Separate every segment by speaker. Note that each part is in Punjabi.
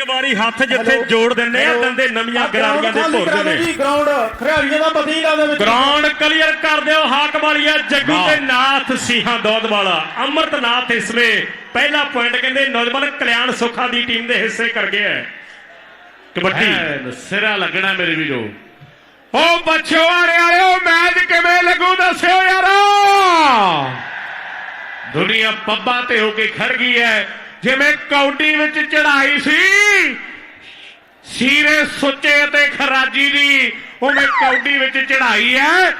Speaker 1: ਇੱਕ ਵਾਰੀ ਹੱਥ ਜਿੱਥੇ ਜੋੜ ਦਿੰਦੇ ਆ ਦੰਦੇ ਨਵੀਆਂ ਗਰਾਰੀਆਂ ਦੇ ਭੁਰਦੇ ਨੇ
Speaker 2: ਗਰਾਊਂਡ ਖਿਡਾਰੀਆਂ ਦਾ ਬਦੀਲਾ ਦੇ ਵਿੱਚ।
Speaker 1: ਗਰਾਊਂਡ ਕਲੀਅਰ ਕਰ ਦਿਓ ਹਾਕ ਵਾਲੀਆ ਜੱਗੂ। ਤੇ ਨਾਥ ਸਿੰਘਾਂ ਦੌਦ ਵਾਲਾ ਅਮਰਤਨਾਥ ਇਸਵੇਂ ਪਹਿਲਾ ਪੁਆਇੰਟ ਕਹਿੰਦੇ ਨੌਜਵਾਨ ਕਲਿਆਣ ਸੁੱਖਾ ਦੀ ਟੀਮ ਦੇ ਹਿੱਸੇ ਕਰ ਗਿਆ ਹੈ। ਕਬੱਡੀ।
Speaker 3: ਸਿਰਾ ਲੱਗਣਾ ਮੇਰੇ ਵੀਰੋ। ਓ ਬੱਚੋਆਰੇ ਵਾਲਿਓ ਮੈਚ ਕਿਵੇਂ ਲੱਗੂ ਦੱਸਿਓ ਯਾਰੋ। ਦੁਨੀਆ ਪੱਬਾਂ ਤੇ ਹੋ ਕੇ ਖੜ ਗਈ ਹੈ। ਜਿਵੇਂ ਕੌਡੀ ਵਿੱਚ ਚੜਾਈ ਸੀ, ਸੀਰੇ ਸੁੱਚੇ ਅਤੇ ਖਰਾਜੀ ਦੀ ਉਹਨੇ ਕੌਡੀ ਵਿੱਚ ਚੜਾਈ ਹੈ।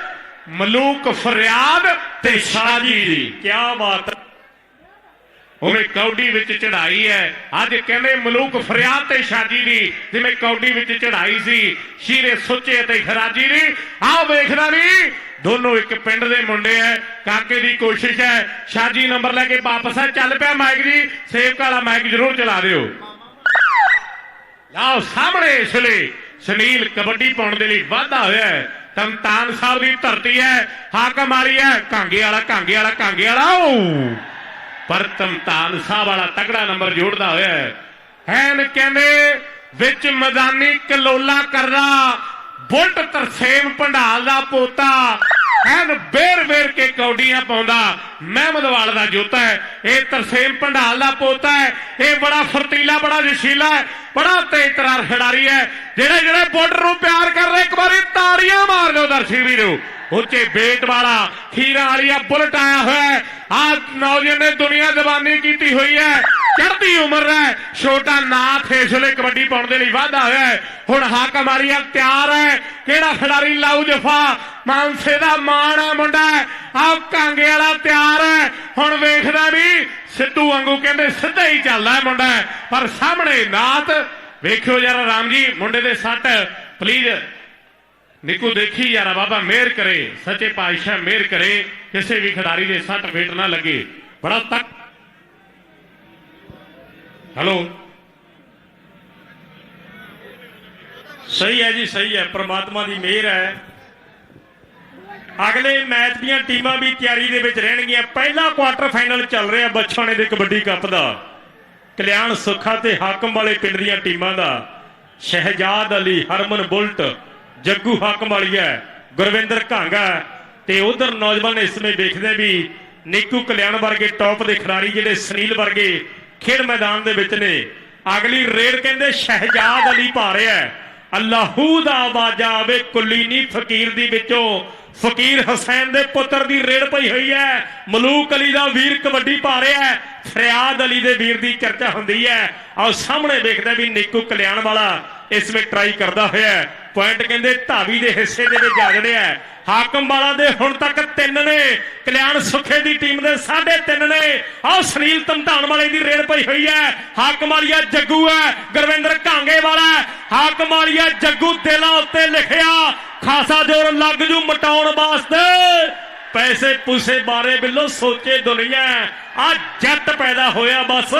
Speaker 3: ਮਲੂਕ ਫਰਿਆਦ ਤੇ ਸ਼ਾਜੀ ਦੀ।
Speaker 1: ਕੀ ਬਾਤ
Speaker 3: ਉਵੇਂ ਕੌਡੀ ਵਿੱਚ ਚੜਾਈ ਹੈ। ਅੱਜ ਕਹਿੰਦੇ ਮਲੂਕ ਫਰਿਆਦ ਤੇ ਸ਼ਾਜੀ ਦੀ, ਜਿਵੇਂ ਕੌਡੀ ਵਿੱਚ ਚੜਾਈ ਸੀ, ਸ਼ੀਰੇ ਸੁੱਚੇ ਤੇ ਖਰਾਜੀ ਦੀ। ਆਹ ਵੇਖਦਾ ਨਹੀਂ ਦੋਨੋਂ ਇੱਕ ਪਿੰਡ ਦੇ ਮੁੰਡੇ ਐ, ਕਾਕੇ ਦੀ ਕੋਸ਼ਿਸ਼ ਹੈ ਸ਼ਾਜੀ ਨੰਬਰ ਲੈ ਕੇ ਵਾਪਸ ਆ, ਚੱਲ ਪਿਆ ਮਾਈਕ ਜੀ ਸੇਵਕ ਵਾਲਾ ਮਾਈਕ ਜ਼ਰੂਰ ਚਲਾ ਦਿਓ। ਲਓ ਸਾਹਮਣੇ ਇਸ ਲਈ ਸੁਨੀਲ ਕਬੱਡੀ ਪਾਉਣ ਦੇ ਲਈ ਵਾਧਾ ਹੋਇਆ ਹੈ। ਤਮਤਾਨ ਸਾਹਿਬ ਦੀ ਧਰਤੀ ਹੈ ਹਾਕਮ ਵਾਲੀ ਹੈ ਕਾਂਗੇ ਵਾਲਾ ਕਾਂਗੇ ਵਾਲਾ ਕਾਂਗੇ ਵਾਲਾ ਓ ਪਰ ਤਮਤਾਨ ਸਾਹਿਬ ਵਾਲਾ ਤਗੜਾ ਨੰਬਰ ਜੋੜਦਾ ਹੋਇਆ ਹੈ। ਐਨ ਕਹਿੰਦੇ, ਵਿੱਚ ਮੈਦਾਨੀ ਕਲੋਲਾ ਕਰਦਾ ਬੁਲਟ ਤਰਸੇਮ ਭੰਡਾਲ ਦਾ ਪੋਤਾ ਐਨ ਬੇਰ ਬੇਰ ਕੇ ਕੌਡੀਆਂ ਪਾਉਂਦਾ। ਮਹਿਮਦਵਾਲ ਦਾ ਜੋਤਾ ਹੈ, ਇਹ ਤਰਸੇਮ ਭੰਡਾਲ ਦਾ ਪੋਤਾ ਹੈ, ਇਹ ਬੜਾ ਫਰਤੀਲਾ, ਬੜਾ ਜਸ਼ੀਲਾ ਹੈ, ਬੜਾ ਤੇਜ਼ ਤਰਾਰ ਖਿਡਾਰੀ ਹੈ ਜਿਹੜੇ ਜਿਹੜੇ ਬਾਰਡਰ ਨੂੰ ਪਿਆਰ ਕਰ ਰਹੇ, ਇੱਕ ਵਾਰੀ ਤਾੜੀਆਂ ਮਾਰ ਦਿਓ ਦਰਸ਼ਕ ਵੀਰੋ। ਉੱਚੇ ਬੇਟ ਵਾਲਾ ਖੀਰਾ ਵਾਲੀਆ ਬੁਲਟ ਆਇਆ ਹੋਇਆ ਆ ਨੌਜਵਾਨ ਨੇ ਦੁਨੀਆ ਦੀਵਾਨੀ ਕੀਤੀ ਹੋਈ ਹੈ। ਚੜ੍ਹਦੀ ਉਮਰ ਹੈ। ਛੋਟਾ ਨਾਥ ਇਸ ਵੇਲੇ ਕਬੱਡੀ ਪਾਉਣ ਦੇ ਲਈ ਵਾਧਾ ਹੋਇਆ ਹੈ। ਹੁਣ ਹਾਕਮ ਵਾਲੀਆ ਤਿਆਰ ਹੈ। ਕਿਹੜਾ ਖਿਡਾਰੀ ਲਾਊ ਜਫਾ? ਮਾਨਸੇ ਦਾ ਮਾਣ ਹੈ ਮੁੰਡਾ। ਆਹ ਕਾਂਗੇ ਵਾਲਾ ਤਿਆਰ ਹੈ। ਹੁਣ ਵੇਖਦਾ ਵੀ ਸਿੱਧੂ ਵਾਂਗੂ ਕਹਿੰਦੇ ਸਿੱਧਾ ਹੀ ਚੱਲਦਾ ਹੈ ਮੁੰਡਾ। ਪਰ ਸਾਹਮਣੇ ਨਾਥ। ਵੇਖਿਓ ਯਾਰ ਰਾਮ ਜੀ, ਮੁੰਡੇ ਦੇ ਸੱਟ। ਪਲੀਜ਼ ਨਿੱਕੂ ਦੇਖੀ ਯਾਰਾ ਬਾਬਾ ਮਿਹਰ ਕਰੇ, ਸੱਚੇ ਪਾਤਸ਼ਾਹ ਮਿਹਰ ਕਰੇ, ਕਿਸੇ ਵੀ ਖਿਡਾਰੀ ਦੇ ਸੱਟ ਫੇਟ ਨਾ ਲੱਗੇ। ਬੜਾ ਤੱਕ ਹਲੋ?
Speaker 1: ਸਹੀ ਹੈ ਜੀ, ਸਹੀ ਹੈ, ਪ੍ਰਮਾਤਮਾ ਦੀ ਮਿਹਰ ਹੈ। ਅਗਲੇ ਮੈਚ ਦੀਆਂ ਟੀਮਾਂ ਵੀ ਤਿਆਰੀ ਦੇ ਵਿੱਚ ਰਹਿਣਗੀਆਂ। ਪਹਿਲਾ ਕੁਆਟਰ ਫਾਈਨਲ ਚੱਲ ਰਿਹਾ ਬਛਾਣੇ ਦੇ ਕਬੱਡੀ ਕੱਪ ਦਾ। ਕਲਿਆਣ ਸੁੱਖਾ ਤੇ ਹਾਕਮ ਵਾਲੇ ਪਿੰਡ ਦੀਆਂ ਟੀਮਾਂ ਦਾ। ਸ਼ਹਿਜਾਦ ਅਲੀ, ਹਰਮਨ ਬੁਲਟ ਜੱਗੂ ਹਾਕਮ ਵਾਲੀ ਹੈ, ਗੁਰਵਿੰਦਰ ਘਾਂਗਾ ਤੇ ਉਧਰ ਨੌਜਵਾਨ ਇਸ ਸਮੇਂ ਵੇਖਦੇ ਵੀ ਨੀਕੂ ਕਲਿਆਣ ਵਰਗੇ ਟੌਪ ਦੇ ਖਿਡਾਰੀ ਜਿਹੜੇ ਸੁਨੀਲ ਵਰਗੇ ਖੇਡ ਮੈਦਾਨ ਦੇ ਵਿੱਚ ਨੇ। ਅਗਲੀ ਰੇਡ ਕਹਿੰਦੇ ਸ਼ਹਿਜਾਦ ਅਲੀ ਪਾ ਅੱਲਾਹੂ ਦਾ ਆਵਾਜ਼ਾ ਆਵੇ, ਕੁੱਲੀ ਨਹੀਂ, ਫਕੀਰ ਦੀ ਵਿੱਚੋਂ। ਫਕੀਰ ਹੁਸੈਨ ਦੇ ਪੁੱਤਰ ਦੀ ਰੇਡ ਪਈ ਹੋਈ ਹੈ। ਮਲੂਕ ਅਲੀ ਦਾ ਵੀਰ ਕਬੱਡੀ ਪਾ ਰਿਹਾ ਹੈ। ਫਰਿਆਦ ਅਲੀ ਦੇ ਵੀਰ ਦੀ ਚਰਚਾ ਹੁੰਦੀ ਹੈ। ਆਓ ਸਾਹਮਣੇ ਵੇਖਦੇ ਵੀ ਨੀਕੂ ਕਲਿਆਣ ਵਾਲਾ ਇਸ ਵਿੱਚ ਟਰਾਈ ਕਰਦਾ ਹੋਇਆ ਪੁਆਇੰਟ ਕਹਿੰਦੇ ਧਾਵੀ ਦੇ ਹਿੱਸੇ ਦੇ ਵਿੱਚ ਜਾ ਜੜਿਆ ਹਾਕਮ ਵਾਲਾ ਦੇ ਹੁਣ ਤੱਕ ਤਿੰਨ ਨੇ। ਕਲਿਆਣ ਸੁਖੇ ਦੀ ਟੀਮ ਦੇ ਸਾਢੇ ਤਿੰਨ ਨੇ। ਆਹ ਸੁਨੀਲ ਤਮਤਾਨ ਵਾਲੇ ਦੀ ਰੇਡ ਪਈ ਹੋਈ ਹੈ। ਹਾਕਮ ਵਾਲੀਆ ਜੱਗੂ ਹੈ। ਗੁਰਵਿੰਦਰ ਘਾਂਗੇ ਵਾਲਾ ਹਾਕਮ ਵਾਲੀਆ ਜੱਗੂ ਦਿਲਾਂ ਉੱਤੇ ਲਿਖਿਆ। ਖਾਸਾ ਜ਼ੋਰ ਲੱਗ ਜੂ ਮਟਾਉਣ ਵਾਸਤੇ। ਪੈਸੇ ਪੂਸੇ ਬਾਰੇ ਬਿੱਲੋ, ਸੋਚੇ ਦੁਨੀਆ, ਆ ਜੱਟ ਪੈਦਾ ਹੋਇਆ ਬਸ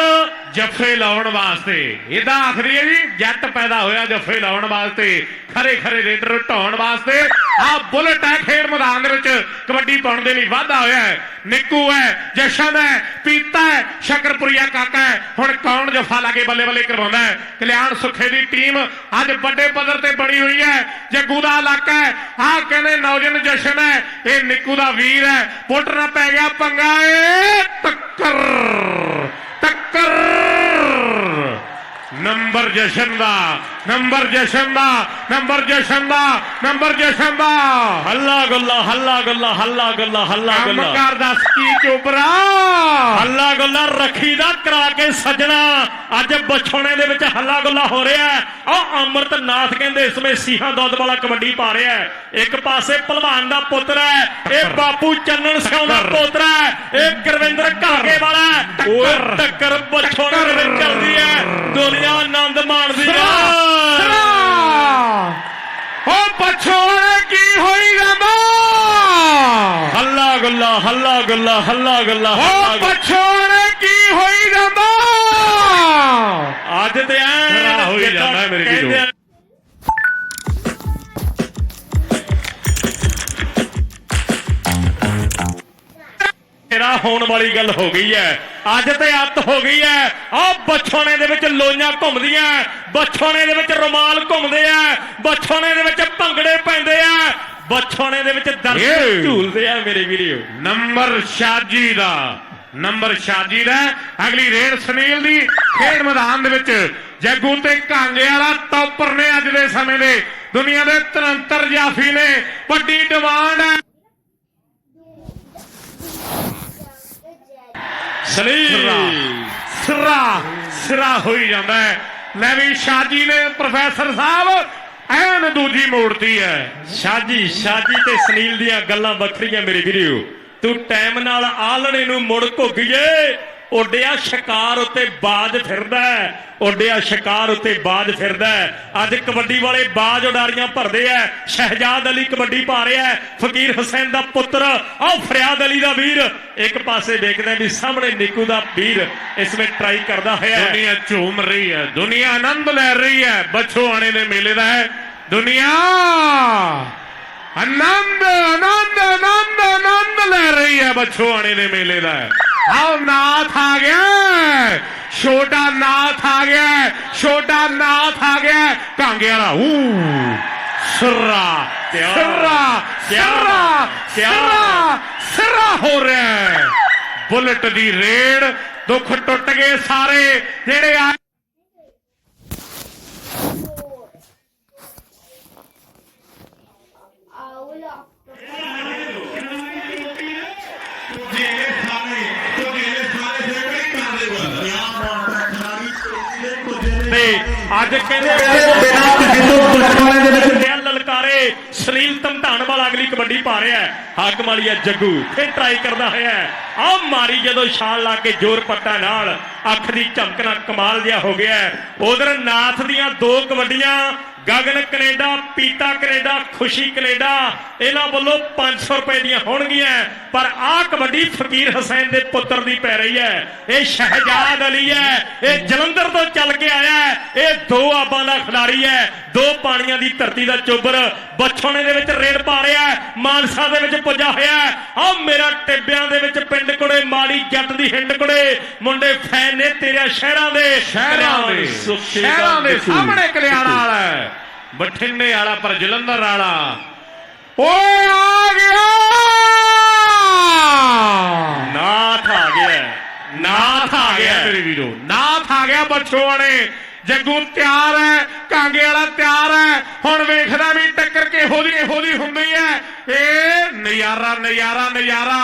Speaker 3: ਜੱਫੇ ਲਾਉਣ ਵਾਸਤੇ। ਇਹਦਾ ਆਖਰੀ ਹੈ ਜੀ, ਜੱਟ ਪੈਦਾ ਹੋਇਆ ਜੱਫੇ ਲਾਉਣ ਵਾਸਤੇ, ਖਰੇ ਖਰੇ ਰੇਡਰ ਢਾਉਣ ਵਾਸਤੇ। ਆ ਬੁਲਟ ਹੈ ਖੇਡ ਮੈਦਾਨ ਦੇ ਵਿੱਚ, ਕਬੱਡੀ ਪਾਉਣ ਦੇ ਲਈ ਵਾਧਾ ਹੋਇਆ ਹੈ। ਨਿੱਕੂ ਹੈ, ਜਸ਼ਨ ਹੈ, ਪੀਤਾ ਹੈ, ਸ਼ਕਰਪੁਰੀਆ ਕਾਕਾ ਹੈ। ਹੁਣ ਕੌਣ ਜਫਾ ਲਾ ਕੇ ਬੱਲੇ ਬੱਲੇ ਕਰਵਾਉਂਦਾ ਹੈ? ਕਲਿਆਣ ਸੁਖੇ ਦੀ ਟੀਮ ਅੱਜ ਵੱਡੇ ਪੱਧਰ ਤੇ ਬਣੀ ਹੋਈ ਹੈ। ਜੱਗੂ ਦਾ ਇਲਾਕਾ ਹੈ, ਆਹ ਕਹਿੰਦੇ ਨੌਜਵਾਨ ਜਸ਼ਨ ਹੈ, ਇਹ ਨਿੱਕੂ ਦਾ ਵੀਰ ਹੈ। ਪੁੱਟ ਨਾ ਪੈ ਗਿਆ ਪੰਗਾ ਏ। ਟੱਕਰ ਟੱਕਰ। ਨੰਬਰ ਜਸ਼ਨ ਦਾ ਨੰਬਰ ਜਸ਼ਨ ਦਾ ਨੰਬਰ ਜਸ਼ਨ ਦਾ ਨੰਬਰ ਜਸ਼ਨ ਦਾ
Speaker 1: ਹੱਲਾ ਗੱਲਾ ਹੱਲਾ ਗੱਲਾ ਹੱਲਾ ਗੱਲਾ ਹੱਲਾ
Speaker 3: ਕੰਮ
Speaker 1: ਗੱਲਾ
Speaker 3: ਕਰ ਦੱਸ ਕੀ ਚੋਬਰਾ
Speaker 1: ਹੱਲਾ ਗੱਲਾ ਰੱਖੀ ਦਾ ਕਰਾ ਕੇ ਸੱਜਣਾ ਅੱਜ ਬਛੋਣੇ ਦੇ ਵਿੱਚ ਹੱਲਾ ਗੱਲਾ ਹੋ ਰਿਹਾ ਆਹ ਅਮਰਤ ਨਾਥ ਕਹਿੰਦੇ ਇਸ ਵਿੱਚ ਸੀਹਾ ਦੁੱਧ ਵਾਲਾ ਕਬੱਡੀ ਪਾ ਰਿਹਾ ਇੱਕ ਪਾਸੇ ਪਹਿਲਵਾਨ ਦਾ ਪੁੱਤਰ ਹੈ ਇਹ ਬਾਪੂ ਚੰਨਣ ਸਿੰਘ ਦਾ। ਪੁੱਤਰ ਹੈ ਇਹ ਗੁਰਵਿੰਦਰ ਘਾਗੇ ਵਾਲਾ ਹੈ ਓਏ ਟੱਕਰ ਬਛੋਣੇ ਦੇ ਵਿੱਚ ਚੱਲਦੀ ਹੈ ਦੁਨੀਆ ਆਨੰਦ ਮਾਣਦੀ ਹੈ
Speaker 3: ਓ ਪਛੋੜੇ ਕੀ ਹੋਈ ਜਾਂਦਾ
Speaker 1: ਹੱਲਾ ਗੱਲਾ ਹੱਲਾ ਗੱਲਾ ਹੱਲਾ ਗੱਲਾ ਗੱਲਾ।
Speaker 3: ਪਛੋੜੇ ਕੀ ਹੋਈ ਜਾਂਦਾ
Speaker 1: ਅੱਜ ਤੇ ਐ
Speaker 3: ਹੋਈ ਜਾਂਦਾ ਮੇਰੇ ਵੀਰੋ।
Speaker 1: ਸਿਰਾ ਹੋਣ ਵਾਲੀ ਗੱਲ ਹੋ ਗਈ ਹੈ। ਅੱਜ ਤੇ ਅੱਤ ਹੋ ਗਈ ਹੈ। ਆਹ ਬਛੋਣੇ ਦੇ ਵਿੱਚ ਲੋਈਆਂ ਘੁੰਮਦੀਆਂ ਬਛੋਣੇ ਦੇ ਵਿੱਚ ਰੁਮਾਲ ਘੁੰਮਦੇ ਆ ਬਛੋਣੇ ਦੇ ਵਿੱਚ ਭੰਗੜੇ ਪੈਂਦੇ ਆ ਬਛੋਣੇ ਦੇ ਵਿੱਚ ਦਰਸ਼ਕ। ਝੂਲਦੇ ਆ ਮੇਰੇ ਵੀਰੋ
Speaker 3: ਨੰਬਰ ਸ਼ਾਜੀ ਦਾ। ਨੰਬਰ ਸ਼ਾਜੀ ਦਾ ਅਗਲੀ ਰੇਡ ਸੁਨੀਲ ਦੀ ਖੇਡ ਮੈਦਾਨ ਦੇ ਵਿੱਚ ਜੱਗੂ ਤੇ ਕਾਂਗੇ ਵਾਲਾ ਟੌਪਰ ਨੇ ਅੱਜ ਦੇ ਸਮੇਂ ਦੇ ਦੁਨੀਆ ਦੇ ਤਨੰਤਰ ਜਾਫੀ ਨੇ। ਵੱਡੀ ਡਿਮਾਂਡ ਹੈ।
Speaker 1: ਸਨੀ
Speaker 3: ਸਿਰਾ ਸਿਰਾ ਹੋਈ ਜਾਂਦਾ ਹੈ। ਲੈ ਵੀ ਸ਼ਾਜੀ ਨੇ, ਪ੍ਰੋਫੈਸਰ ਸਾਹਿਬ, ਐਨ ਦੂਜੀ ਮੋੜਤੀ ਹੈ।
Speaker 1: ਸ਼ਾਜੀ ਸ਼ਾਜੀ ਤੇ ਸੁਨੀਲ ਦੀਆਂ ਗੱਲਾਂ ਵੱਖਰੀਆਂ ਮੇਰੇ ਵੀਰੋ। ਤੂੰ ਟਾਈਮ ਨਾਲ ਆਲਣੇ ਨੂੰ ਮੁੜ ਘੁੱਗੀਏ ਉੱਡਿਆ ਸ਼ਿਕਾਰ ਉੱਤੇ ਬਾਜ ਫਿਰਦਾ ਹੈ। ਉੱਡਿਆ ਸ਼ਿਕਾਰ ਉੱਤੇ ਬਾਜ ਫਿਰਦਾ ਹੈ। ਅੱਜ ਕਬੱਡੀ ਵਾਲੇ ਬਾਜ ਉਡਾਰੀਆਂ ਭਰਦੇ ਐ ਸ਼ਹਿਜਾਦ ਅਲੀ ਕਬੱਡੀ ਪਾ ਰਿਹਾ ਹੈ। ਫਕੀਰ ਹੁਸੈਨ ਦਾ ਪੁੱਤਰ, ਆਹ ਫਰਿਆਦ ਅਲੀ ਦਾ ਵੀਰ। ਇੱਕ ਪਾਸੇ ਦੇਖਦੇ ਵੀ ਸਾਹਮਣੇ ਨਿੱਕੂ ਦਾ ਵੀਰ ਇਸ ਵਿੱਚ ਟਰਾਈ ਕਰਦਾ ਹੋਇਆ
Speaker 3: ਦੁਨੀਆ ਝੂਮ ਰਹੀ ਹੈ। ਦੁਨੀਆ ਆਨੰਦ ਲੈ ਰਹੀ ਹੈ। ਬਛੋਆਣੇ ਦੇ ਮੇਲੇ ਦਾ ਹੈ। ਦੁਨੀਆ ਆਨੰਦ ਆਨੰਦ ਆਨੰਦ ਆਨੰਦ ਲੈ ਰਹੀ ਹੈ। ਬਛੋਆਣੇ ਦੇ ਮੇਲੇ ਦਾ ਆਓ ਨਾਥ ਛੋਟਾ ਨਾਥ ਆ ਗਿਆ। ਛੋਟਾ ਨਾਥ ਆ ਗਿਆ। ਕਾਂਗੇ ਵਾਲਾ ਊ ਸਰਰਾ ਸਰਰਾ ਸਰਰਾ ਸਰਰਾ ਸਰਰਾ ਹੋ ਰਿਹਾ ਬੁਲਟ ਦੀ ਰੇਡ ਦੁੱਖ ਟੁੱਟ ਗਏ ਸਾਰੇ ਜਿਹੜੇ
Speaker 1: ਤੇ ਅੱਜ ਕਹਿੰਦੇ ਦਿਲ ਲਲਕਾਰੇ ਸਲੀਲ ਧਮਧਾਨ ਵਾਲਾ ਅਗਲੀ ਕਬੱਡੀ ਪਾ ਰਿਹਾ ਹੈ। ਹਾਕਮ ਵਾਲੀ ਹੈ ਜੱਗੂ ਫਿਰ ਟਰਾਈ ਕਰਦਾ ਹੋਇਆ ਆ ਮਾਰੀ ਜਦੋਂ ਛਾਲ ਲਾ ਕੇ ਜ਼ੋਰ ਪੱਟਾ ਨਾਲ ਅੱਖ ਦੀ ਝਮਕਣਾ ਕਮਾਲ ਜਿਹਾ ਹੋ ਗਿਆ ਉਧਰ ਨਾਥ ਦੀਆਂ ਦੋ ਕਬੱਡੀਆਂ Gagan Canada, Pita Canada, Khushi Canada, ਇਹਨਾਂ ਵੱਲੋਂ 500 ਰੁਪਏ ਦੀਆਂ ਹੋਣਗੀਆਂ। ਪਰ ਆਹ ਕਬੱਡੀ ਫਕੀਰ ਹੁਸੈਨ ਦੇ ਪੁੱਤਰ ਦੀ ਪੈ ਰਹੀ ਹੈ। ਇਹ ਸ਼ਹਿਜਾਦ ਅਲੀ ਹੈ। ਇਹ ਜਲੰਧਰ ਤੋਂ ਚੱਲ ਕੇ ਆਇਆ ਇਹ ਦੋ ਆਬਾਂ ਦਾ ਖਿਡਾਰੀ ਹੈ। ਦੋ ਪਾਣੀਆਂ ਦੀ ਧਰਤੀ ਦਾ ਚੋਬਰ ਬਛੋਣੇ ਦੇ ਵਿੱਚ ਰੇਡ ਪਾ ਰਿਹਾ ਹੈ ਮਾਨਸਾ ਦੇ ਵਿੱਚ ਪੁੱਜਾ ਹੋਇਆ ਆਹ ਮੇਰਾ ਟਿੱਬਿਆਂ ਦੇ ਵਿੱਚ ਪਿੰਡ ਕੁੜੇ ਮਾੜੀ ਜੱਟ ਦੀ ਹਿੰਡ ਕੁੜੇ ਮੁੰਡੇ ਫੈਨ ਨੇ ਤੇਰੇ ਸ਼ਹਿਰਾਂ ਦੇ
Speaker 3: ਸ਼ਹਿਰਾਂ ਦੇ ਸ਼ਹਿਰਾਂ ਦੇ। ਸਾਹਮਣੇ ਕਲਿਆਣਾ ਵਾਲਾ। ਬਠਿੰਡੇ ਵਾਲਾ ਪਰ ਜਲੰਧਰ ਵਾਲਾ ਓਏ ਆ ਗਿਆ
Speaker 1: ਨਾਥ ਆ ਗਿਆ। ਨਾਥ ਆ ਗਿਆ।
Speaker 3: ਮੇਰੇ ਵੀਰੋ ਨਾਥ ਆ ਗਿਆ ਬਛੋਆਣੇ ਜੱਗੂ ਤਿਆਰ ਹੈ ਕਾਂਗੇ ਵਾਲਾ ਤਿਆਰ ਹੈ ਹੁਣ ਵੇਖਦਾ ਵੀ ਟੱਕਰ ਕਿਹੋ ਦੀ ਇਹੋ ਹੁੰਦੀ ਹੈ। ਇਹ ਨਜ਼ਾਰਾ ਨਜ਼ਾਰਾ ਨਜ਼ਾਰਾ।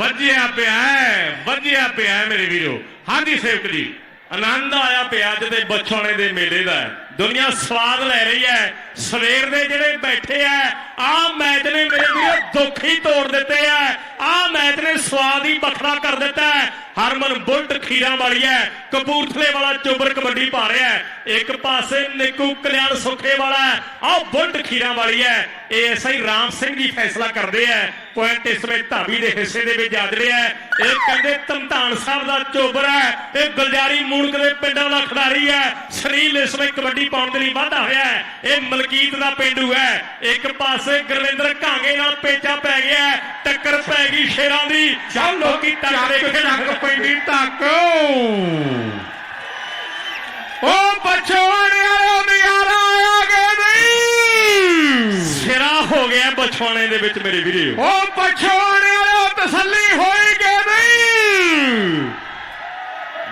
Speaker 3: ਵੱਜਿਆ ਪਿਆ ਹੈ ਵੱਜਿਆ ਪਿਆ ਹੈ ਮੇਰੇ ਵੀਰੋ। ਹਾਂਜੀ, ਸੇਵਕ ਜੀ।
Speaker 1: ਆਨੰਦ ਆਇਆ ਪਿਆ ਅੱਜ ਦੇ ਬਛੋਣੇ ਦੇ ਮੇਲੇ ਦਾ। ਦੁਨੀਆ ਸਵਾਦ ਲੈ ਰਹੀ ਹੈ। ਸਵੇਰ ਦੇ ਜਿਹੜੇ ਬੈਠੇ ਆ, ਆਹ ਮੈਚ ਨੇ ਮੇਰੇ ਵੀਰੋ, ਦੁੱਖ ਹੀ ਤੋੜ ਦਿੱਤੇ ਆ। ਆਹ ਮੈਚ ਨੇ ਸਵਾਦ ਹੀ ਵੱਖਰਾ ਕਰ ਦਿੱਤਾ ਹੈ। ਹਰਮਨ ਬੁਲਟ ਖੀਰਾਂ ਵਾਲੀ ਹੈ, ਕਪੂਰਥਲੇ ਵਾਲਾ ਚੋਬਰ ਕਬੱਡੀ ਪਾ ਰਿਹਾ ਹੈ। ਇੱਕ ਪਾਸੇ ਨਿੱਕੂ ਕਲਿਆਣ ਸੁਖੇ ਵਾਲਾ ਹੈ, ਆਹ ਬੁਲਟ ਖੀਰਾਂ ਵਾਲੀ ਹੈ। ਇਹ ਐਸਆਈ ਰਾਮ ਸਿੰਘ ਜੀ ਫੈਸਲਾ ਕਰਦੇ ਹੈ। ਪੁਆਇੰਟ ਇਸ ਵਿੱਚ ਧਾਬੀ ਦੇ ਹਿੱਸੇ ਦੇ ਵਿੱਚ ਜੱਜ ਰਿਹਾ ਹੈ। ਇਹ ਕਹਿੰਦੇ ਧਮਧਾਨ ਸਾਹਿਬ ਦਾ ਚੋਬਰ ਹੈ। ਇਹ ਗੁਲਜਾਰੀ ਮੂਣਕ ਦੇ ਪਿੰਡਾਂ ਦਾ ਖਿਡਾਰੀ ਹੈ। ਸਰੀਲ ਇਸ ਵਿੱਚ ਕਬੱਡੀ ਪਾਉਣ ਦੇ ਲਈ ਵਾਧਾ ਹੋਇਆ ਹੈ। ਇਹ ਮਲਕੀਤ ਦਾ ਪਿੰਡੂ ਹੈ। ਇੱਕ ਪਾਸੇ ਗੁਰਵਿੰਦਰ ਘਾਂਗੇ ਨਾਲ ਪੇਚਾ ਪੈ ਗਿਆ ਟੱਕਰ ਪੈ ਗਈ ਸ਼ੇਰਾਂ ਦੀ। ਚੱਲ ਲੋਕੀ
Speaker 3: ਚੱਕ
Speaker 1: ਟੱਕਰੇ
Speaker 3: ਚੱਕ ਪੈਂਦੀ ਧੱਕ। ਉਹ ਬਛੋਣੇ ਵਾਲਿਓ ਨਜ਼ਾਰਾ ਆਇਆ ਕਿ ਨਹੀਂ।
Speaker 1: ਸਿਰਾ ਹੋ ਗਿਆ ਬਛਵਾਣੇ ਦੇ ਵਿੱਚ ਮੇਰੇ ਵੀਰੋ।
Speaker 3: ਉਹ ਪਛੋਣੇ ਵਾਲਿਓ ਤਸੱਲੀ ਹੋਈ ਕਿ ਨਹੀਂ?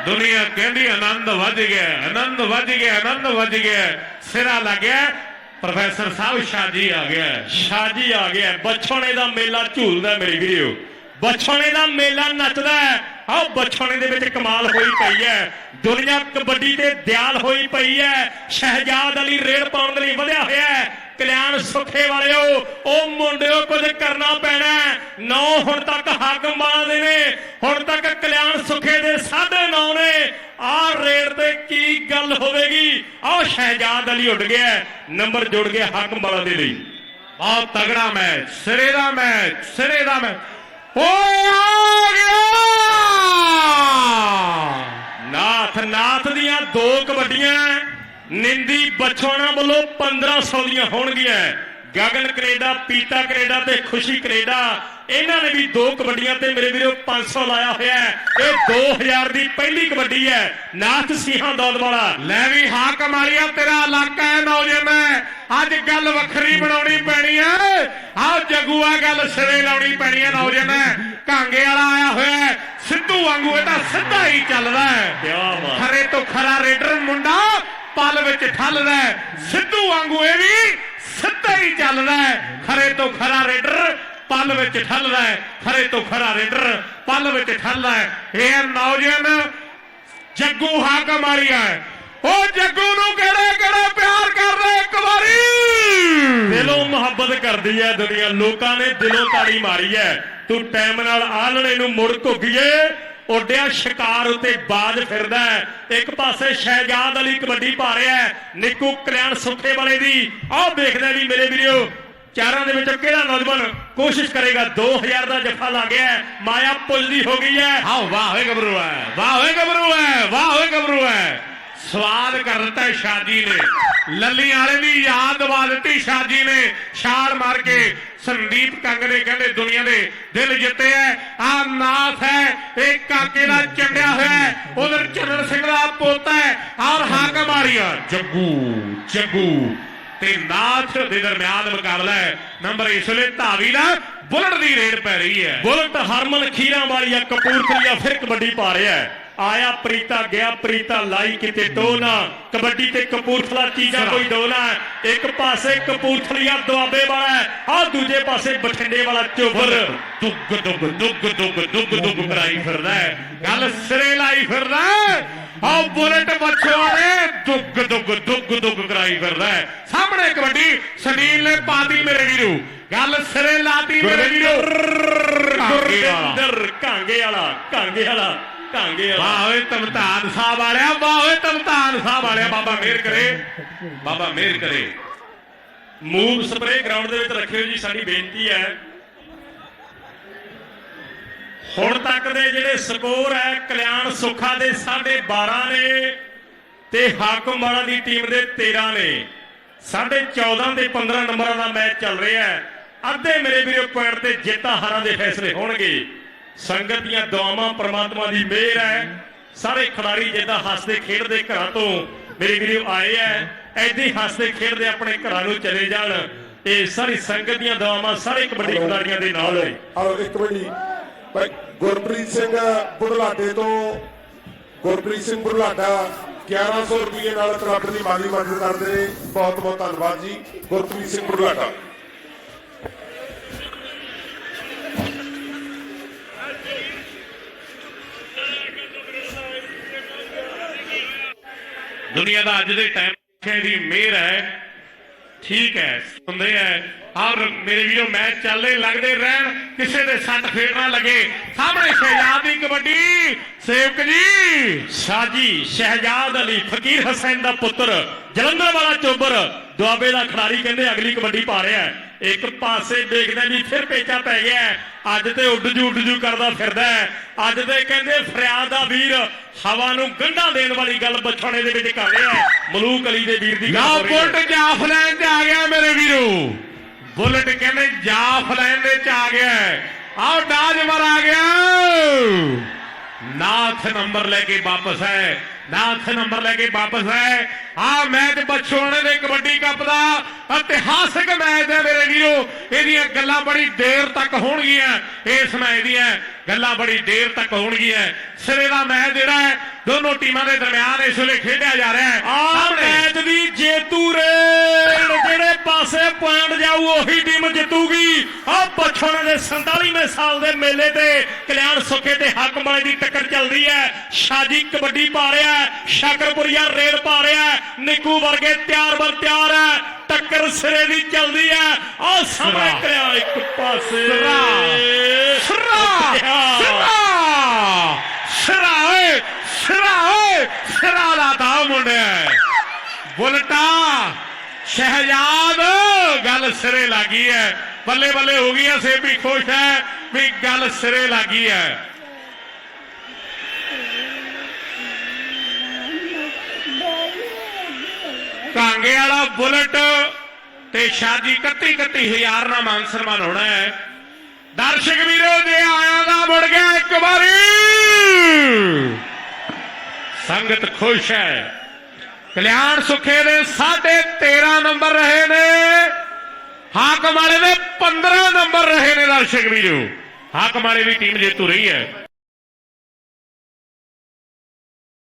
Speaker 3: ਦੁਨੀਆ ਕਹਿੰਦੀ ਆਨੰਦ ਵੱਜ ਗਿਆ ਆਨੰਦ ਵੱਜ ਗਿਆ ਆਨੰਦ ਵੱਜ ਗਿਆ। ਸਿਰਾ ਲੱਗਿਆ ਪ੍ਰੋਫੈਸਰ ਸਾਹਿਬ ਸ਼ਾਜੀ ਆ ਗਿਆ।
Speaker 1: ਸ਼ਾਜੀ ਆ ਗਿਆ। ਬਛੋਣੇ ਦਾ ਮੇਲਾ ਝੂਲਦਾ ਮੇਰੇ ਵੀਰੋ। ਬਛੋਣੇ ਦਾ ਮੇਲਾ ਨੱਚਦਾ ਹੈ। ਆਹ ਬਛੋਣੇ ਦੇ ਵਿੱਚ ਕਮਾਲ ਹੋਈ ਪਈ ਹੈ। ਦੁਨੀਆ ਕਬੱਡੀ ਤੇ ਦਿਆਲ ਹੋਈ ਪਈ ਹੈ। ਸ਼ਹਿਜਾਦ ਅਲੀ ਰੇਡ ਪਾਉਣ ਦੇ ਲਈ ਵਧਿਆ ਹੋਇਆ ਹੈ। ਕਲਿਆਣ ਸੁੱਖੇ ਵਾਲਿਓ, ਉਹ ਮੁੰਡਿਓ ਕੁਝ ਕਰਨਾ ਪੈਣਾ ਨੌ ਹੁਣ ਤੱਕ ਹਾਕਮ ਬਾਣਾ ਨੇ। ਹੁਣ ਤੱਕ ਕਲਿਆਣ ਸੁੱਖੇ ਦੇ 9.5 ਨੇ ਆਹ ਰੇਡ ਤੇ ਕੀ ਗੱਲ ਹੋਵੇਗੀ? ਆਹ ਸ਼ਹਿਜਾਦ ਅਲੀ ਉੱਡ ਗਿਆ ਨੰਬਰ ਜੁੜ ਗਿਆ ਹਾਕਮ ਬਾਲਾ ਦੇ ਲਈ।
Speaker 3: ਬਹੁਤ ਤਗੜਾ ਮੈਚ, ਸਿਰੇ ਦਾ ਮੈਚ, ਸਿਰੇ ਦਾ ਮੈਚ। ਓਏ ਆ ਗਿਆ!
Speaker 1: ਨਾਥ ਨਾਥ ਦੀਆਂ ਦੋ ਕਬੱਡੀਆਂ। ਨਿੰਦੀ ਬਛੋਣਾ ਵੱਲੋਂ 1500 ਦੀਆਂ ਹੋਣਗੀਆਂ। ਗਗਨ ਕੈਨੇਡਾ ਪੀਤਾ ਕੈਨੇਡਾ ਤੇ ਖੁਸ਼ੀ ਕੈਨੇਡਾ ਇਹਨਾਂ ਨੇ ਵੀ ਦੋ ਕਬੱਡੀਆਂ ਤੇ ਮੇਰੇ ਵੀਰੋ 500 ਲਾਇਆ ਹੋਇਆ ਹੈ। ਇਹ 2000 ਦੀ ਪਹਿਲੀ ਕਬੱਡੀ ਹੈ। ਨਾਥ ਸਿੰਘਾਂ ਦੌਦ ਵਾਲਾ।
Speaker 3: ਲੈ ਵੀ ਹਾਕ ਮਾਰੀਆ ਤੇਰਾ ਇਲਾਕਾ ਹੈ ਨੌਜਵਾਨ। ਅੱਜ ਗੱਲ ਵੱਖਰੀ ਬਣਾਉਣੀ ਪੈਣੀ ਹੈ। ਆਹ ਜਗੂਆ ਗੱਲ ਸਿਰੇ ਲਾਉਣੀ ਪੈਣੀ ਹੈ ਨੌਜਵਾਨ। ਕਾਂਗੇ ਵਾਲਾ ਆਇਆ ਹੋਇਆ ਹੈ। ਸਿੱਧੂ ਵਾਂਗੂ ਇਹ ਤਾਂ ਸਿੱਧਾ ਹੀ ਚੱਲਦਾ ਹੈ।
Speaker 1: ਕਿਆ ਬਾਤ।
Speaker 3: ਖਰੇ ਤੋਂ ਖਰਾ ਰੇਡਰ ਮੁੰਡਾ ਪਲ ਵਿੱਚ ਠੱਲਦਾ ਸਿੱਧੂ ਵਾਂਗੂ ਇਹ ਵੀ ਸਿੱਧਾ ਹੀ ਚੱਲਦਾ ਖਰੇ ਤੋਂ ਖਰਾ ਰੇਡਰ ਪਲ ਵਿੱਚ ਠੱਲਦਾ ਖਰੇ ਤੋਂ ਖਰਾ ਰੇਡਰ ਪਲ ਵਿੱਚ ਠੱਲਦਾ ਇਹ ਨੌਜਵਾਨ ਜੱਗੂ ਹਾਕ ਮਾਰੀਆ ਹੈ। ਉਹ ਜੱਗੂ ਨੂੰ ਕਿਹੜੇ ਕਿਹੜੇ ਪਿਆਰ ਕਰਦੇ ਇੱਕ ਵਾਰੀ?
Speaker 1: ਦਿਲੋਂ ਮੁਹੱਬਤ ਕਰਦੀ ਹੈ ਦੁਨੀਆ। ਲੋਕਾਂ ਨੇ ਦਿਲੋਂ ਤਾੜੀ ਮਾਰੀ ਹੈ। ਤੂੰ ਟਾਈਮ ਨਾਲ ਆਲਣੇ ਨੂੰ ਮੁੜ ਘੁੱਗੀਏ। ਉੱਡਿਆ ਸ਼ਿਕਾਰ ਉਤੇ ਬਾਜ ਫਿਰਦਾ ਇੱਕ ਪਾਸੇ ਸ਼ਹਿਜਾਦ ਅਲੀ ਕਬੱਡੀ ਪਾ ਰਿਹਾ ਨਿੱਕੂ ਕਲਿਆਣ ਸੁੱਖੇ ਵਾਲੇ ਦੀ। ਆਹ ਦੇਖਦਾ ਵੀ ਮੇਰੇ ਵੀਰੋ, ਚਾਰਾਂ ਦੇ ਵਿੱਚੋਂ ਕਿਹੜਾ ਨੌਜਵਾਨ ਕੋਸ਼ਿਸ਼ ਕਰੇਗਾ? 2000 ਦਾ ਜੱਫਾ ਲੱਗ ਗਿਆ ਮਾਇਆ ਪੁੱਜਦੀ ਹੋ ਗਈ ਹੈ।
Speaker 3: ਆਹ ਵਾਹ ਹੋਏ ਗੱਭਰੂ ਹੈ, ਵਾਹ ਹੋਏ ਗੱਭਰੂ ਹੈ, ਵਾਹ ਹੋਏ ਗੱਭਰੂ ਹੈ। ਸਵਾਦ ਕਰ ਦਿੱਤਾ ਸ਼ਾਜੀ ਨੇ। ਲੱਲੀ ਵਾਲੇ ਦੀ ਯਾਦ ਦਵਾ ਦਿੱਤੀ ਸ਼ਾਜੀ ਨੇ। ਛਾਲ ਮਾਰ ਕੇ ਸੰਦੀਪ ਕੰਗ ਨੇ ਕਹਿੰਦੇ, ਦੁਨੀਆ ਦੇ ਦਿਲ ਜਿੱਤੇ ਐ, ਆ ਨਾਥ ਹੈ ਇਹ ਕਾਕੇ ਦਾ ਚੰਡਿਆ ਹੋਇਆ ਹੈ ਉਧਰ ਚੰਨਣ ਸਿੰਘ ਦਾ ਪੋਤਾ ਹੈ ਔਰ ਹਾਕਮ ਮਾਰੀਆ ਜੱਗੂ ਜੱਗੂ, ਤੇ ਨਾਥ ਦੇ ਦਰਮਿਆਨ ਮੁਕਾਬਲਾ ਹੈ ਨੰਬਰ ਇਸ ਵੇਲੇ ਧਾਵੀ ਦਾ, ਬੁਲਟ ਦੀ ਰੇਡ ਪੈ ਰਹੀ ਹੈ
Speaker 1: ਬੁਲਟ ਹਰਮਨ ਖੀਰਾਂ ਵਾਲੀ ਆ ਕਪੂਰਥਲੀਆ ਫਿਰ ਕਬੱਡੀ ਪਾ ਰਿਹਾ ਹੈ ਆਇਆ ਪ੍ਰੀਤਾ ਗਿਆ ਪ੍ਰੀਤਾ ਲਾਈ ਕਿਤੇ ਟੋਨਾ ਕਬੱਡੀ ਤੇ ਕਪੂਰਥਲਾ ਚੀਜ਼ਾਂ ਕੋਈ ਡੋਲਾ ਇੱਕ ਪਾਸੇ ਕਪੂਰਥਲੀਆ ਦੁਆਬੇ ਵਾਲਾ ਆ ਦੂਜੇ ਪਾਸੇ ਬਠਿੰਡੇ ਵਾਲਾ ਚੋਬਰ
Speaker 3: ਦੁੱਗ ਦੁੱਗ ਦੁੱਗ ਦੁੱਗ ਦੁੱਗ ਦੁੱਗ ਕਰਾਈ ਫਿਰਦਾ ਗੱਲ ਸਿਰੇ ਲਾਈ ਫਿਰਦਾ ਆਹ ਬੁਲਟ ਬੱਚੋ ਨੇ ਦੁੱਗ ਦੁੱਗ ਦੁੱਗ ਦੁੱਗ ਕਰਾਈ ਫਿਰਦਾ ਸਾਹਮਣੇ ਕਬੱਡੀ ਸਨੀਲ ਨੇ ਪਾਤੀ ਮੇਰੇ ਵੀਰੂ। ਗੱਲ ਸਿਰੇ ਲਾਤੀ ਮੇਰੇ ਵੀਰੂ।
Speaker 1: ਗੁਰਵਿੰਦਰ ਕਾਂਗੇ ਵਾਲਾ ਕਾਂਗੇ ਵਾਲਾ। ਕਾਂਗੇ ਵਾਲਾ।
Speaker 3: ਵਾਹ ਓਏ ਤਮਤਾਨ ਸਾਹਿਬ ਵਾਲਿਆ ਵਾਹ ਓਏ ਤਮਤਾਨ ਸਾਹਿਬ ਵਾਲਿਆ, ਬਾਬਾ ਮਿਹਰ ਕਰੇ। ਬਾਬਾ ਮਿਹਰ ਕਰੇ।
Speaker 1: ਮੂਵ ਸਪਰੇ ਗਰਾਊਂਡ ਦੇ ਵਿੱਚ ਰੱਖਿਓ ਜੀ, ਸਾਡੀ ਬੇਨਤੀ ਹੈ। ਹੁਣ ਤੱਕ ਦੇ ਜਿਹੜੇ ਸਕੋਰ ਹੈ, ਕਲਿਆਣ ਸੁੱਖਾ ਦੇ 12.5 ਨੇ ਤੇ ਹਾਕਮ ਵਾਲਾ ਦੀ ਟੀਮ ਦੇ 13 ਨੇ। 14.5 ਤੇ 15 ਨੰਬਰਾਂ ਦਾ ਮੈਚ ਚੱਲ ਰਿਹਾ ਹੈ। ਅੱਧੇ ਮੇਰੇ ਵੀਰੋ ਪੁਆਇੰਟ ਤੇ ਜੇਤਾ ਹਾਰਾਂ ਦੇ ਫੈਸਲੇ ਹੋਣਗੇ। ਸੰਗਤ ਦੀਆਂ ਦੁਆਵਾਂ ਪ੍ਰਮਾਤਮਾ ਦੀ ਮਿਹਰ ਹੈ। ਸਾਰੇ ਖਿਡਾਰੀ ਜਿੱਦਾਂ ਹੱਸਦੇ ਖੇਡਦੇ ਘਰਾਂ ਤੋਂ ਮੇਰੇ ਵੀਰੋ ਆਏ ਐ, ਐਦਾਂ ਹੱਸਦੇ ਖੇਡਦੇ ਆਪਣੇ ਘਰਾਂ ਨੂੰ ਚਲੇ ਜਾਣ। ਇਹ ਸਾਰੀ ਸੰਗਤ ਦੀਆਂ ਦੁਆਵਾਂ ਸਾਰੇ ਕਬੱਡੀ ਖਿਡਾਰੀਆਂ ਦੇ ਨਾਲ ਹੈ
Speaker 2: ਹਲੋ ਇੱਕ ਮਿੰਟ ਭਾਈ ਗੁਰਪ੍ਰੀਤ ਸਿੰਘ ਬੁਢਲਾਡੇ ਤੋਂ ਗੁਰਪ੍ਰੀਤ ਸਿੰਘ ਬੁਢਲਾਡਾ 1100 ਰੁਪਏ ਨਾਲ ਕਲੱਬ ਦੀ ਮਾਲੀ ਮਦਦ ਕਰਦੇ ਨੇ। ਬਹੁਤ ਬਹੁਤ ਧੰਨਵਾਦ ਜੀ, ਗੁਰਪ੍ਰੀਤ ਸਿੰਘ ਬੁਢਲਾਡਾ।
Speaker 3: ਦੁਨੀਆ ਦਾ ਅੱਜ ਦੇ ਟਾਈਮ ਦੀ ਮਿਹਰ ਹੈ। ਠੀਕ ਹੈ ਹੁੰਦੇ ਹੈ। ਔਰ ਮੇਰੇ ਵੀਰੋ ਮੈਚ ਚੱਲਦੇ ਲੱਗਦੇ ਰਹਿਣ, ਕਿਸੇ ਦੇ ਸੱਟ ਫੇਰ ਨਾ ਲੱਗੇ। ਸਾਹਮਣੇ ਸ਼ਹਿਜ਼ਾਦ ਦੀ ਕਬੱਡੀ, ਸੇਵਕ ਜੀ,
Speaker 1: ਸਾਜੀ ਸ਼ਹਿਜਾਦ ਅਲੀ, ਫਕੀਰ ਹਸੈਨ ਦਾ ਪੁੱਤਰ, ਜਲੰਧਰ ਵਾਲਾ ਚੋਬਰ, ਦੁਆਬੇ ਦਾ ਖਿਡਾਰੀ ਕਹਿੰਦੇ ਅਗਲੀ ਕਬੱਡੀ ਪਾ ਰਿਹਾ ਹੈ। ਇੱਕ ਪਾਸੇ ਦੇਖਦਾ ਵੀ ਫਿਰ ਪੇਚਾ ਪੈ ਗਿਆ। ਅੱਜ ਤੇ ਉੱਡ ਜੂ ਉੱਡ ਜੂ ਕਰਦਾ ਫਿਰਦਾ। ਅੱਜ ਤੇ ਕਹਿੰਦੇ ਫਰਿਆਦ ਦਾ ਵੀਰ ਹਵਾ ਨੂੰ ਗੰਢਾਂ ਦੇਣ ਵਾਲੀ ਗੱਲ ਬਛੋਣੇ ਦੇ ਵਿੱਚ ਕਰ ਰਿਹਾ। ਮਲੂਕ ਅਲੀ ਦੇ ਵੀਰ ਦੀ ਗੱਲ
Speaker 3: ਨਾ
Speaker 1: ਹੋ ਰਹੀ ਹੈ।
Speaker 3: ਬੁਲਟ ਜਾਫ ਲੈਣ ਤੇ ਆ ਗਿਆ ਮੇਰੇ ਵੀਰੋ ਬੁਲਟ ਕਹਿੰਦੇ ਜਾਫ ਲੈਣ ਦੇ ਚ ਆ ਗਿਆ ਆਓ ਡਾਜਵਰ ਆ ਗਿਆ ਨਾਥ ਨੰਬਰ ਲੈ ਕੇ ਵਾਪਸ ਹੈ ਨਾਥ ਨੰਬਰ ਲੈ ਕੇ ਵਾਪਸ ਹੈ ਆ ਮੈਚ ਬਛੋਣੇ ਦੇ ਕਬੱਡੀ ਕੱਪ ਦਾ ਇਤਿਹਾਸਕ ਮੈਚ ਹੈ ਮੇਰੇ ਵੀਰੋ। ਇਹਦੀਆਂ ਗੱਲਾਂ ਬੜੀ ਦੇਰ ਤੱਕ ਹੋਣਗੀਆਂ। ਇਸ ਮੈਚ ਦੀਆਂ ਗੱਲਾਂ ਬੜੀ ਦੇਰ ਤੱਕ ਹੋਣਗੀਆਂ। ਸਿਰੇ ਦਾ ਮੈਚ ਜਿਹੜਾ ਹੈ ਦੋਨੋਂ ਟੀਮਾਂ ਦੇ ਦਰਮਿਆਨ ਇਸ ਵੇਲੇ ਖੇਡਿਆ ਜਾ ਰਿਹਾ ਹੈ।
Speaker 1: ਆ
Speaker 3: ਸਾਹਮਣੇ
Speaker 1: ਮੈਚ ਦੀ ਜੇਤੂ ਰੇਡ ਜਿਹੜੇ ਪਾਸੇ ਪੁਆਇੰਟ ਜਾਊ ਉਹੀ ਟੀਮ ਜਿੱਤੂਗੀ। ਆ ਬਛੋਣੇ ਦੇ 47ਵੇਂ ਸਾਲ ਦੇ ਮੇਲੇ ਤੇ ਕਲਿਆਣ ਸੁੱਖੇ ਤੇ ਹਾਕਮ ਵਾਲੇ ਦੀ ਟੱਕਰ ਚੱਲਦੀ ਹੈ। ਸ਼ਾਜੀ ਕਬੱਡੀ ਪਾ ਰਿਹਾ ਹੈ ਸ਼ਾਕਰਪੁਰੀਆ ਰੇਡ ਪਾ ਰਿਹਾ ਹੈ। ਨਿੱਕੂ ਵਰਗੇ ਤਿਆਰ ਬਰ ਤਿਆਰ ਹੈ। ਟੱਕਰ ਸਿਰੇ ਦੀ ਚੱਲਦੀ ਆ। ਸਾਹਮਣੇ
Speaker 3: ਸਿਰਾ।
Speaker 1: ਕਰਿਆ ਇੱਕ ਪਾਸੇ।
Speaker 3: ਸਿਰਾ। ਸਿਰਾ। ਸਿਰਾ। ਸਿਰਾ। ਓਏ। ਸਿਰਾ ਓਏ। ਸਿਰਾ ਲਾਤਾ ਮੁੰਡਿਆ। ਬੁਲਟਾ। ਸ਼ਹਿਜਾਦ ਗੱਲ ਸਿਰੇ ਲੱਗੀ ਹੈ। ਬੱਲੇ ਬੱਲੇ ਹੋ ਗਈ ਹੈ ਸੇਬੀ ਖੁਸ਼ ਹੈ ਵੀ ਗੱਲ ਸਿਰੇ ਲੱਗੀ ਹੈ। ਕਾਂਗੇ ਵਾਲਾ ਬੁਲਟ ਤੇ ਸ਼ਾਦੀ 31 31000 ਨਾਲ ਮਾਨ ਸਨਮਾਨ ਹੋਣਾ ਹੈ। ਦਰਸ਼ਕ ਵੀਰੋ, ਜੇ ਆਇਆ ਦਾ ਮੁੜ ਗਿਆ ਇੱਕ ਵਾਰੀ। ਸੰਗਤ ਖੁਸ਼ ਹੈ। ਕਲਿਆਣ ਸੁਖੇ ਦੇ 13.5 ਨੰਬਰ ਰਹੇ ਨੇ। ਹਾਕਮ ਵਾਲੇ ਦੇ 15 ਨੰਬਰ ਰਹੇ ਨੇ ਦਰਸ਼ਕ ਵੀਰੋ। ਹਾਕਮ ਵਾਲੇ ਦੀ ਟੀਮ ਜੇਤੂ ਰਹੀ ਹੈ।